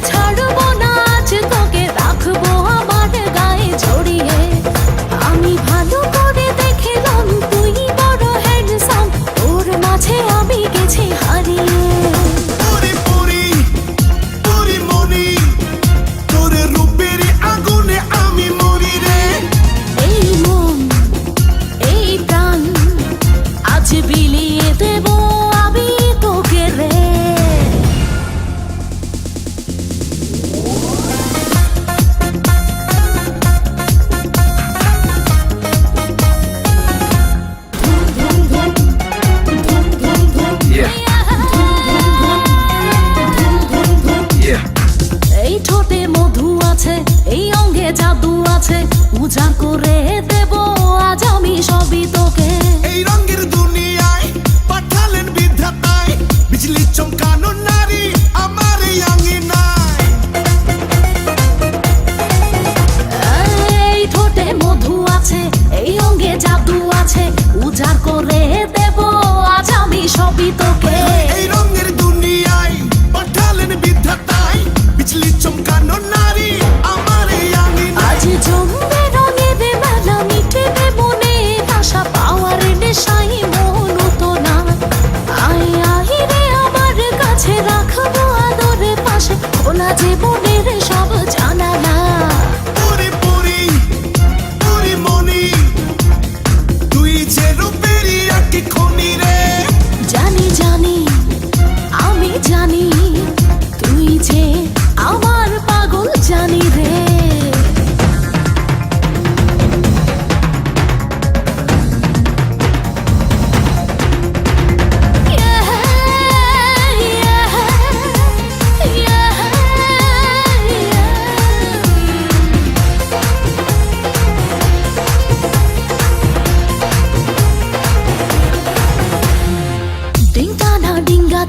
插入不 জাদু আছে পূজা করে জীবনে